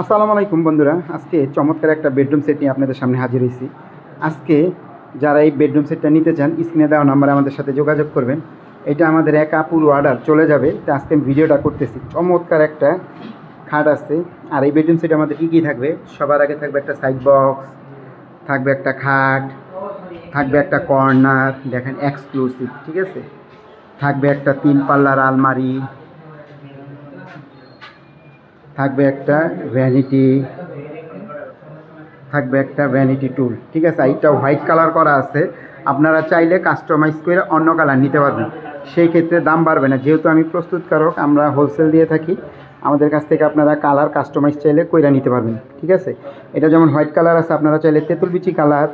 আসসালামু আলাইকুম বন্ধুরা। আজকে চমৎকার একটা বেডরুম সেট নিয়ে আপনাদের সামনে হাজির হয়েছি। আজকে যারা এই বেডরুম সেটটা নিতে চান স্ক্রিনে দেওয়া নাম্বারে আমাদের সাথে যোগাযোগ করবেন। এটা আমাদের এক আপুর অর্ডার চলে যাবে। তো আজকে আমি ভিডিওটা করতেছি। চমৎকার একটা খাট আছে। আর এই বেডরুম সেটে আমাদের কী কী থাকবে? সবার আগে থাকবে একটা সাইড বক্স থাকবে একটা খাট, থাকবে একটা কর্নার দেখেন এক্সক্লুসিভ ঠিক আছে? থাকবে একটা তিন পাল্লার আলমারি থাকবে একটা ভ্যানিটি থাকবে একটা ভ্যানিটি টুল ঠিক আছে? এইটা হোয়াইট কালার করা আছে। আপনারা চাইলে কাস্টমাইজ করে অন্য কালার নিতে পারবেন। সেই ক্ষেত্রে দাম বাড়বে না। যেহেতু আমি প্রস্তুতকারক, আমরা হোলসেল দিয়ে থাকি, আমাদের কাছ থেকে আপনারা কালার কাস্টমাইজ চাইলে কইরা নিতে পারবেন, ঠিক আছে? এটা যেমন হোয়াইট কালার আছে, আপনারা চাইলে তেঁতুল বিচি কালার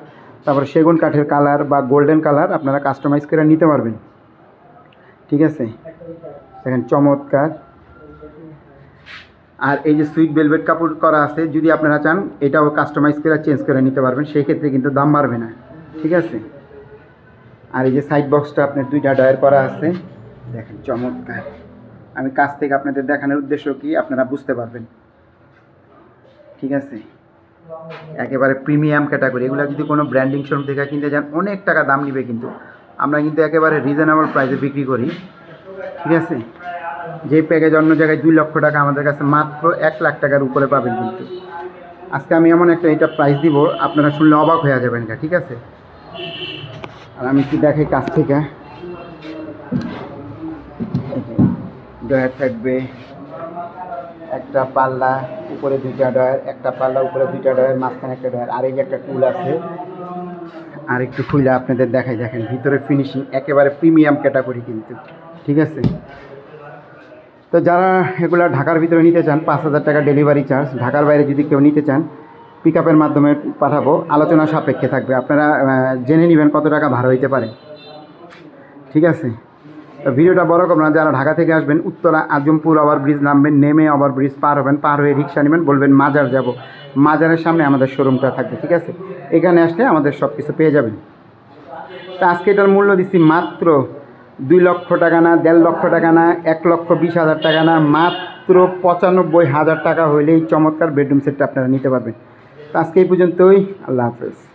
তারপর সেগুন কাঠের কালার বা গোল্ডেন কালার আপনারা কাস্টমাইজ করে নিতে পারবেন, ঠিক আছে? দেখেন চমৎকার। আর এই যে সুইট বেলভেট কাপড় করা আছে, যদি আপনারা চান, এটাও কাস্টমাইজ করে চেঞ্জ করে নিতে পারবেন সেই ক্ষেত্রে কিন্তু দাম বাড়বে না, ঠিক আছে? আর এই যে সাইড বক্সটা আপনার দুইটা ডয়ার করা আছে, দেখেন চমৎকার। আমি কাছ থেকে আপনাদের দেখানোর উদ্দেশ্য কি, আপনারা বুঝতে পারবেন, ঠিক আছে? একেবারে প্রিমিয়াম ক্যাটাগরি এগুলো যদি কোনো ব্র্যান্ডিং শোরুম থেকে কিনতে যান, অনেক টাকা দাম নিবে কিন্তু। আমরা কিন্তু একেবারে রিজনেবল প্রাইসে বিক্রি করি, ঠিক আছে? যে প্যাকেজ অন্য জায়গায় দুই লক্ষ টাকা আমাদের কাছে মাত্র এক লাখ টাকার উপরে পাবেন কিন্তু। আজকে আমি এমন একটা এটা প্রাইস দিব, আপনারা শুনলে অবাক হয়ে যাবেন গা, ঠিক আছে? আর আমি কি দেখাই কাছ থেকে। ডয়ার থাকবে, একটা পাল্লা উপরে দুইটা ডয়ার একটা পাল্লা উপরে দুইটা ডয়ার মাঝখানে একটা ডয়ার আর এই একটা টুল আছে। আর একটু খুলে আপনাদের দেখাই, দেখেন, ভিতরে ফিনিশিং একেবারে প্রিমিয়াম ক্যাটাগরি কিন্তু, ঠিক আছে? তো যারা এগুলো ঢাকার ভিতরে নিতে চান, পাঁচ হাজার টাকা ডেলিভারি চার্জ ঢাকার বাইরে যদি কেউ নিতে চান পিক আপের মাধ্যমে পাঠাবো। আলোচনা সাপেক্ষে থাকবে। আপনারা জেনে নেবেন কত টাকা ভাড়া হইতে পারে। ঠিক আছে? ভিডিওটা বড় করব না। যারা ঢাকা থেকে আসবেন, উত্তরা আজমপুর ওভার ব্রিজ নামবেন, নেমে ওভার ব্রিজ পার হবেন, পার হয়ে রিক্সা নেবেন, বলবেন মাজার যাব। মাজারের সামনে আমাদের শোরুমটা থাকবে, ঠিক আছে? এখানে আসলে আমাদের সব কিছু পেয়ে যাবেন। তা আজকে এটার মূল্য দিচ্ছি মাত্র দুই লক্ষ টাকা না, দেড় লক্ষ টাকা না, এক লক্ষ বিশ হাজার টাকা না, মাত্র পঁচানব্বই হাজার টাকা হইলেই চমৎকার বেডরুম সেটটা আপনারা নিতে পারবেন। আজকে এই পর্যন্তই, আল্লাহ হাফেজ।